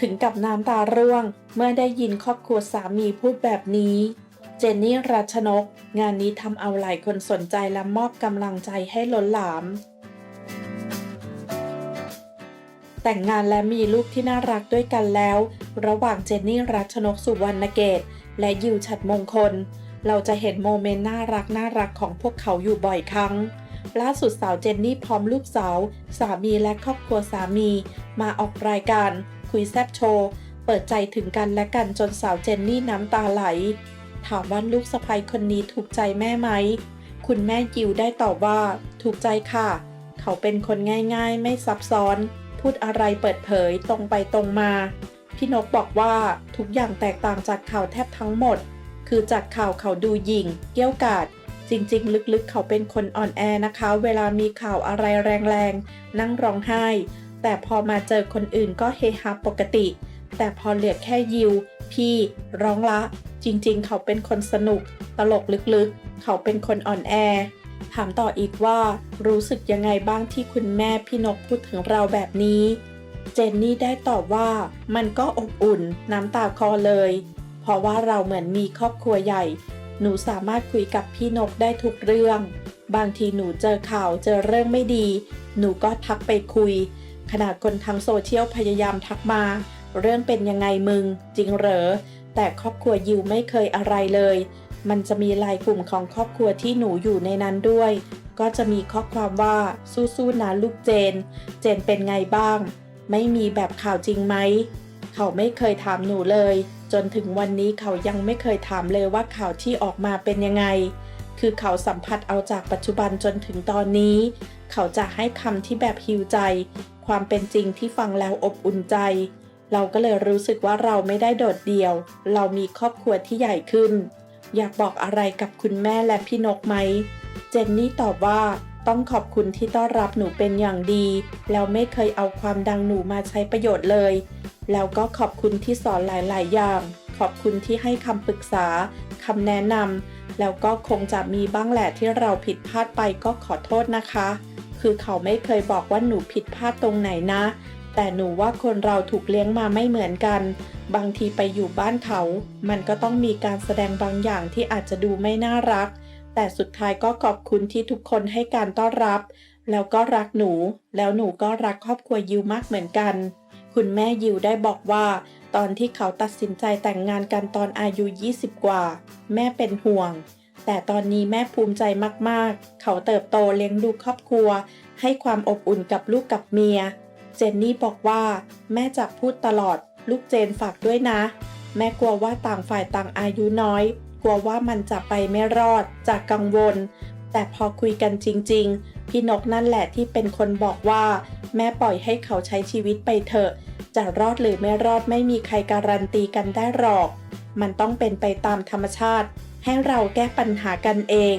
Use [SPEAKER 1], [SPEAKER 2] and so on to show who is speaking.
[SPEAKER 1] ถึงกับน้ำตาร่วงเมื่อได้ยินครอบครัวสามีพูดแบบนี้ เจนนี่รัชนก งานนี้ทำเอาหลายคนสนใจและมอบกำลังใจให้ล้นหลาม แต่งงานและมีลูกที่น่ารักด้วยกันแล้ว ระหว่างเจนนี่รัชนกสุวรรณเกต และยิวฉัดมงคล เราจะเห็นโมเมนต์น่ารักน่ารักของพวกเขาอยู่บ่อยครั้ง ล่าสุดสาวเจนนี่พร้อมลูกสาว สามีและครอบครัวสามี มาออกรายการ คุยแซบโชว์ เปิดใจถึงกันและกันจนสาวเจนนี่น้ำตาไหล ถามว่าลูกสะใภ้คนนี้ถูกใจแม่ไหม คุณแม่ยิวได้ตอบว่า ถูกใจค่ะ เขาเป็นคนง่ายๆ ไม่ซับซ้อน พูดอะไรเปิดเผยตรงไปตรงมา พี่นกบอกว่าทุกอย่างแตกต่างจากข่าวแทบทั้งหมด คือจากข่าวเขาดูหยิ่ง เกี้ยวกาด จริงๆ ลึกๆ เขาเป็นคนอ่อนแอนะคะ เวลามีข่าวอะไรแรงๆ นั่งร้องไห้ แต่พอมาเจอคนอื่นก็เฮฮาปกติ แต่พอเหลือแค่ยิว พี่ ร้องละ จริงๆ เขาเป็นคนสนุก ตลกลึกๆ เขาเป็นคนอ่อนแอ ถามต่ออีกว่ารู้สึกยังไงบ้างที่คุณแม่พี่นกพูดถึงเราแบบนี้ เจนนี่ได้ตอบว่ามันก็อบอุ่นน้ำตาคลอเลย เพราะว่าเราเหมือนมีครอบครัวใหญ่ หนูสามารถคุยกับพี่นกได้ทุกเรื่อง บางทีหนูเจอข่าวเจอเรื่องไม่ดี หนูก็ทักไปคุย ขนาดคนทางโซเชียลพยายามทักมา เรื่องเป็นยังไงมึง จริงเหรอ แต่ครอบครัวยิวไม่เคยอะไรเลย มันจะมีไลายกลุ่มของครอบครัวที่หนูอยู่ในนั้นด้วย ก็จะมีข้อความว่าสู้ๆนะลูกเจน เจนเป็นไงบ้าง ไม่มีแบบข่าวจริงไหม เขาไม่เคยถามหนูเลย จนถึงวันนี้เขายังไม่เคยถามเลยว่าข่าวที่ออกมาเป็นยังไง คือเขาสัมผัสเอาจากปัจจุบันจนถึงตอนนี้ เขาจะให้คำที่แบบฮิวใจ ความเป็นจริงที่ฟังแล้วอบอุ่นใจ เราก็เลยรู้สึกว่าเราไม่ได้โดดเดี่ยว เรามีครอบครัวที่ใหญ่ขึ้น อยากบอกอะไรกับคุณแม่และพี่นกไหม เจนนี่ตอบว่าต้องขอบคุณที่ต้อนรับหนูเป็นอย่างดี แล้วไม่เคยเอาความดังหนูมาใช้ประโยชน์เลย แล้วก็ขอบคุณที่สอนหลาย ๆ อย่าง ขอบคุณที่ให้คำปรึกษาคำแนะนำแล้วก็คงจะมีบ้างแหละที่เราผิดพลาดไปก็ขอโทษนะคะ คือเขาไม่เคยบอกว่าหนูผิดพลาดตรงไหนนะ แต่หนูว่าคนเราถูกเลี้ยงมาไม่เหมือนกัน บางทีไปอยู่บ้านเขา มันก็ต้องมีการแสดงบางอย่างที่อาจจะดูไม่น่ารัก แต่สุดท้ายก็ขอบคุณที่ทุกคนให้การต้อนรับ แล้วก็รักหนู แล้วหนูก็รักครอบครัวยิวมากเหมือนกัน คุณแม่ยิวได้บอกว่า ตอนที่เขาตัดสินใจแต่งงานกันตอนอายุ 20 กว่า แม่เป็นห่วง แต่ตอนนี้แม่ภูมิใจมากๆ เขาเติบโตเลี้ยงดูครอบครัว ให้ความอบอุ่นกับลูกกับเมีย เจนนี่บอกว่า แม่จะพูดตลอด ลูกเจนฝากด้วยนะ แม่กลัวว่าต่างฝ่ายต่างอายุน้อย กลัวว่ามันจะไปไม่รอด จากกังวล แต่พอคุยกันจริง ๆ พี่นกนั่นแหละที่เป็นคนบอกว่าแม่ปล่อยให้เขาใช้ชีวิตไปเถอะ จะรอดหรือไม่รอดไม่มีใครการันตีกันได้หรอก มันต้องเป็นไปตามธรรมชาติ ให้เราแก้ปัญหากันเอง